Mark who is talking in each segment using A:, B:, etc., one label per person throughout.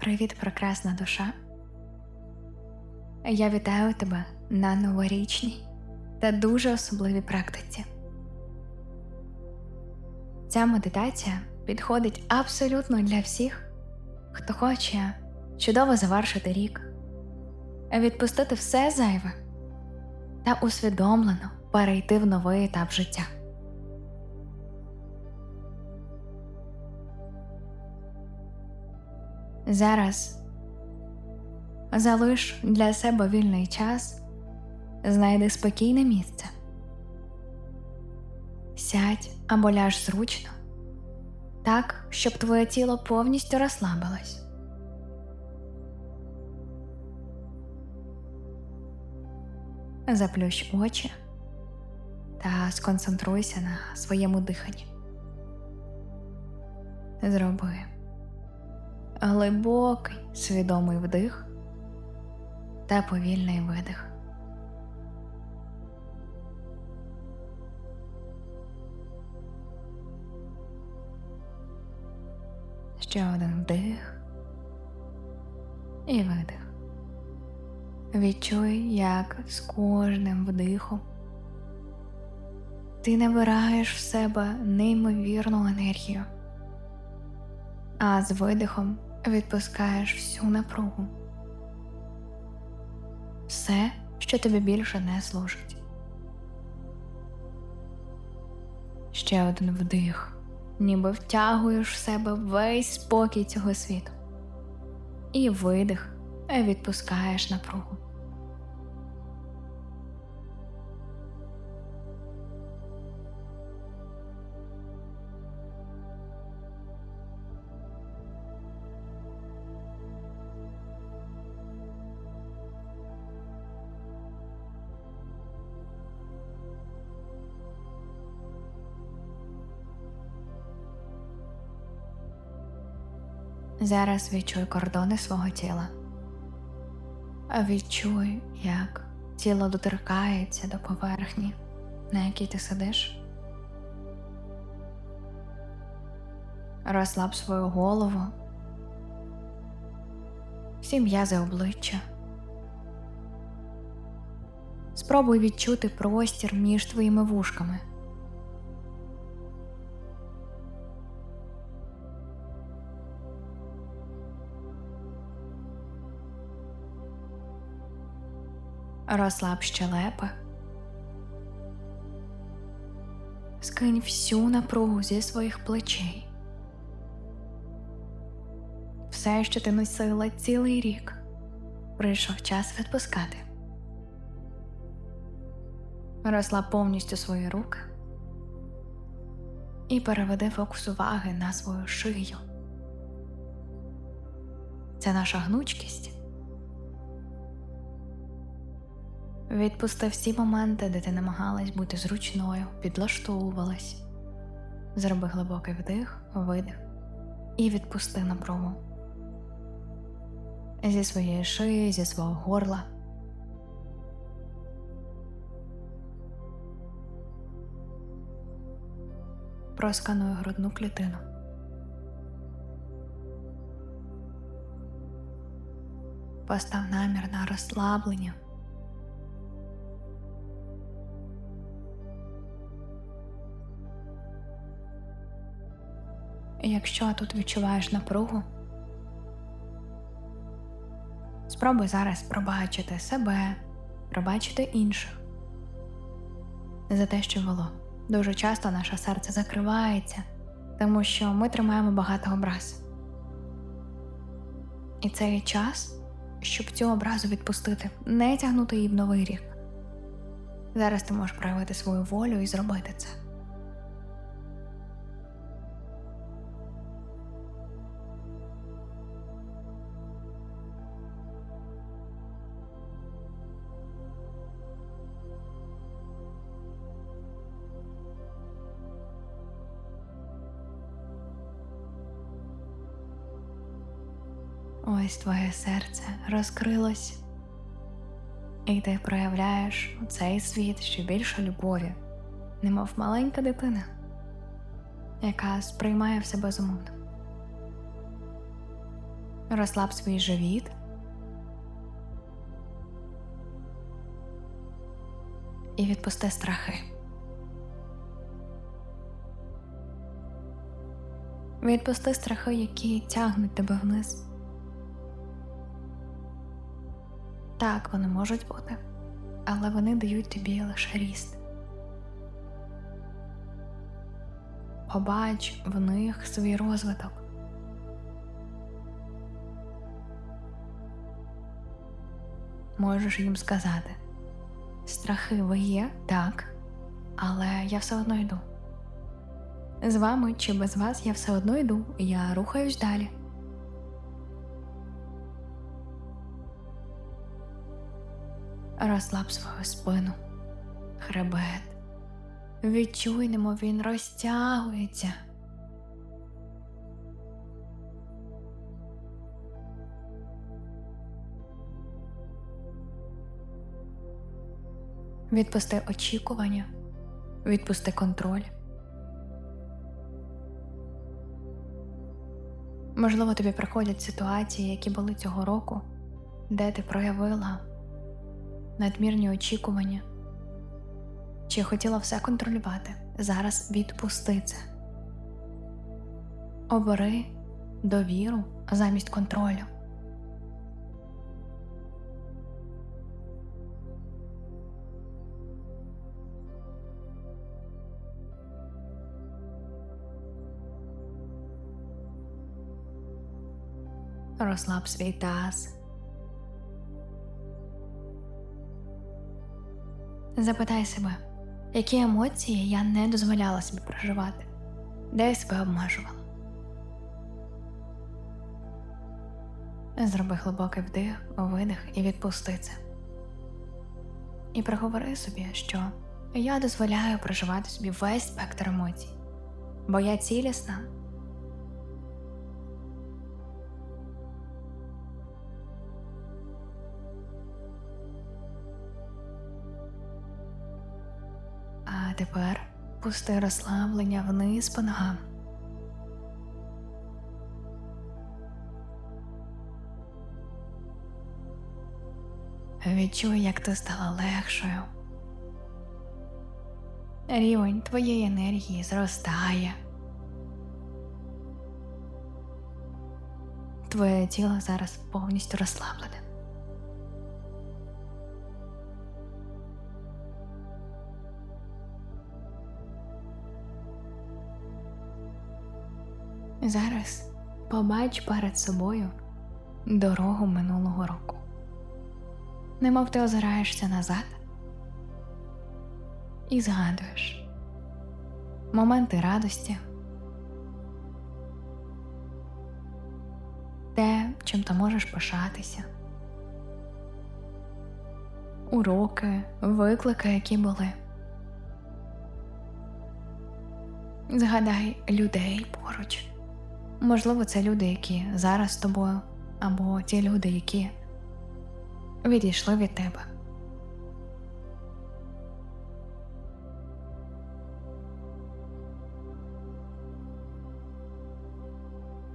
A: Привіт, прекрасна душа. Я вітаю тебе на новорічній та дуже особливій практиці. Ця медитація підходить абсолютно для всіх, хто хоче чудово завершити рік, відпустити все зайве та усвідомлено перейти в новий етап життя. Зараз залиш для себе вільний час, знайди спокійне місце. Сядь або ляж зручно, так, щоб твоє тіло повністю розслабилось. Заплющ очі та сконцентруйся на своєму диханні. Зроби глибокий свідомий вдих та повільний видих. Ще один вдих і видих. Відчуй, як з кожним вдихом ти набираєш в себе неймовірну енергію, а з видихом відпускаєш всю напругу. Все, що тобі більше не служить. Ще один вдих, ніби втягуєш в себе весь спокій цього світу. І видих відпускаєш напругу. Зараз відчуй кордони свого тіла. Відчуй, як тіло доторкається до поверхні, на якій ти сидиш. Розслаб свою голову, всі м'язи обличчя. Спробуй відчути простір між твоїми вушками. Розслаб щелепи. Скинь всю напругу зі своїх плечей. Все, що ти носила цілий рік, прийшов час відпускати. Розслаб повністю свої руки і переведи фокус уваги на свою шию. Це наша гнучкість. Відпусти всі моменти, де ти намагалась бути зручною, підлаштовувалась. Зроби глибокий вдих, видих і відпусти напругу. Зі своєї шиї, зі свого горла. Проскануй грудну клітину. Постав намір на розслаблення. Якщо тут відчуваєш напругу, спробуй зараз пробачити себе, пробачити інших за те, що було. Дуже часто наше серце закривається, тому що ми тримаємо багато образ. І це є час, щоб цю образу відпустити, не тягнути її в новий рік. Зараз ти можеш проявити свою волю і зробити це. Ось твоє серце розкрилось, і ти проявляєш у цей світ ще більше любові, немов маленька дитина, яка сприймає все безумовно. Розслаб свій живіт. І відпусти страхи. Відпусти страхи, які тягнуть тебе вниз. Так, вони можуть бути, але вони дають тобі лише ріст. Побач в них свій розвиток. Можеш їм сказати: страхи ви є, так, але я все одно йду. З вами чи без вас я все одно йду, я рухаюсь далі. Розслаб свою спину, хребет. Відчуй, немов він розтягується. Відпусти очікування, відпусти контроль. Можливо, тобі приходять ситуації, які були цього року, де ти проявила надмірні очікування чи хотіла все контролювати. Зараз відпусти це. Обери довіру замість контролю. Розслаб свій таз. Запитай себе, які емоції я не дозволяла собі проживати, де я себе обмежувала. Зроби глибокий вдих, видих і відпусти це. І проговори собі, що я дозволяю проживати собі весь спектр емоцій, бо я цілісна. Тепер пусти розслаблення вниз по ногам. Відчуй, як ти стала легшою. Рівень твоєї енергії зростає. Твоє тіло зараз повністю розслаблене. Зараз побач перед собою дорогу минулого року. Немов ти озираєшся назад і згадуєш моменти радості, те, чим ти можеш пишатися, уроки, виклики, які були. Згадай людей поруч. Можливо, це люди, які зараз з тобою, або ті люди, які відійшли від тебе.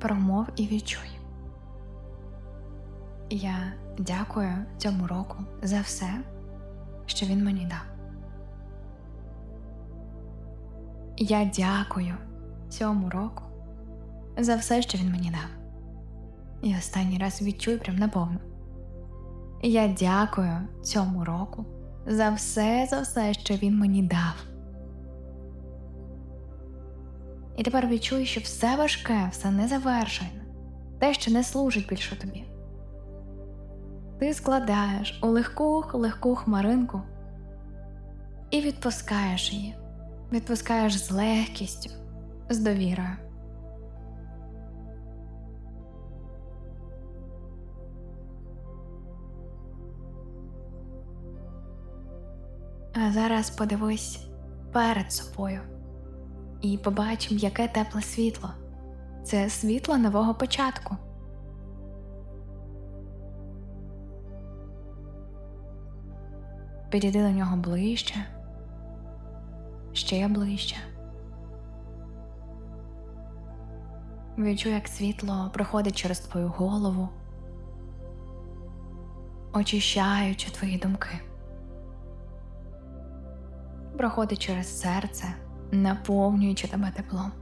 A: Промов і відчуй. Я дякую цьому року за все, що він мені дав. Я дякую цьому року за все, що він мені дав. І останній раз відчуй прям наповну. Я дякую цьому року за все, за все, що він мені дав. І тепер відчуй, що все важке, все незавершене, те, що не служить більше тобі. Ти складаєш у легку легку хмаринку і відпускаєш її, відпускаєш з легкістю, з довірою. А зараз подивись перед собою і побач, яке тепле світло. Це світло нового початку. Підійди до нього ближче, ще ближче. Відчуй, як світло проходить через твою голову, очищаючи твої думки. Проходить через серце, наповнюючи тебе теплом.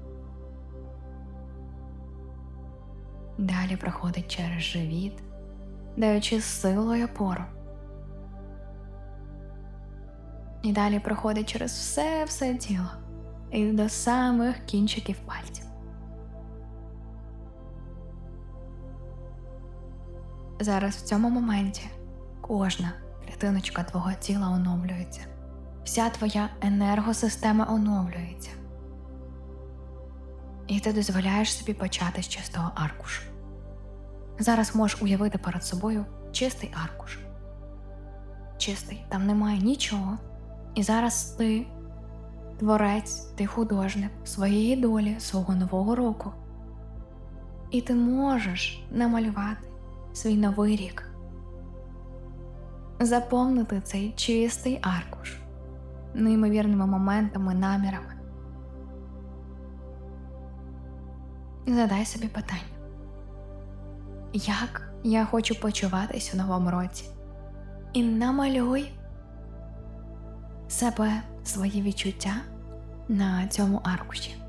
A: Далі проходить через живіт, даючи силу й опору. І далі проходить через все все тіло і до самих кінчиків пальців. Зараз в цьому моменті кожна клітиночка твого тіла оновлюється, вся твоя енергосистема оновлюється. І ти дозволяєш собі почати з чистого аркушу. Зараз можеш уявити перед собою чистий аркуш. Чистий, там немає нічого. І зараз ти творець, ти художник своєї долі, свого нового року. І ти можеш намалювати свій новий рік, заповнити цей чистий аркуш неймовірними моментами, намірами. Задай собі питання, як я хочу почуватись у новому році, і намалюй себе, свої відчуття на цьому аркуші.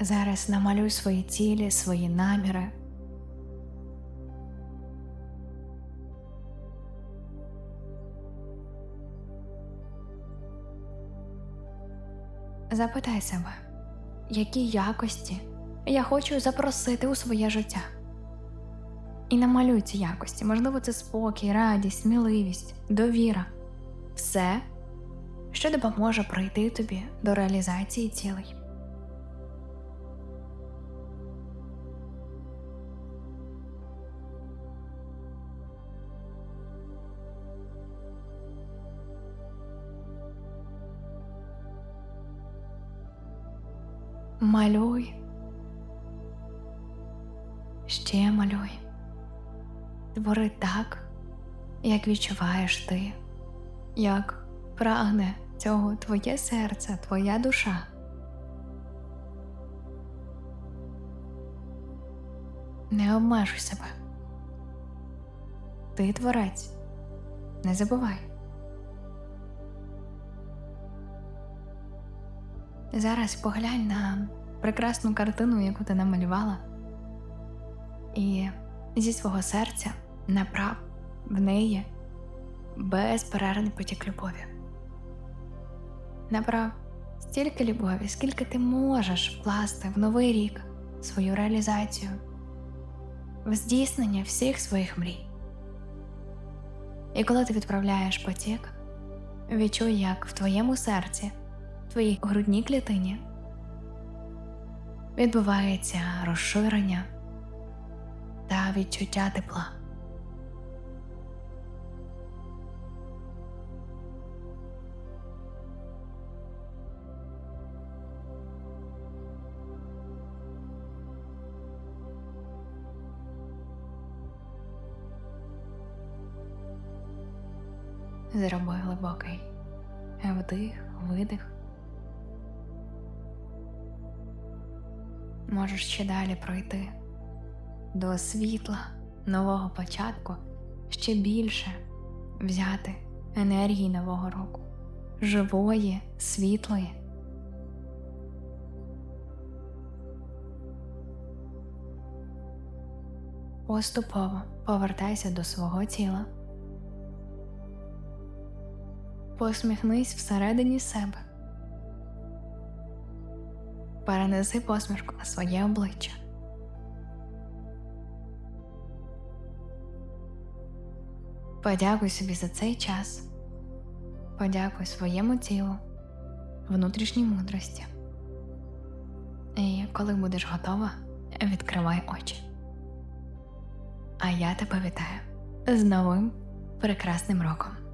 A: Зараз намалюй свої цілі, свої наміри. Запитай себе, які якості я хочу запросити у своє життя. І намалюй ці якості, можливо, це спокій, радість, сміливість, довіра, все, що допоможе прийти тобі до реалізації цілей. Малюй. Ще малюй. Твори так, як відчуваєш ти, як прагне цього твоє серце, твоя душа. Не обмежуй себе. Ти творець. Не забувай. Зараз поглянь на прекрасну картину, яку ти намалювала, і зі свого серця направ в неї безперервний потік любові. Направ стільки любові, скільки ти можеш вкласти в новий рік свою реалізацію, в здійснення всіх своїх мрій. І коли ти відправляєш потік, відчуй, як в твоєму серці в твоїй грудній клітині відбувається розширення та відчуття тепла. Зроби глибокий вдих, видих. Можеш ще далі пройти до світла нового початку ще більше взяти енергії нового року, живої, світлої. Поступово повертайся до свого тіла. Посміхнись всередині себе. Перенеси посмішку на своє обличчя. Подякуй собі за цей час, подякуй своєму тілу, внутрішній мудрості. І коли будеш готова, відкривай очі. А я тебе вітаю з новим прекрасним роком.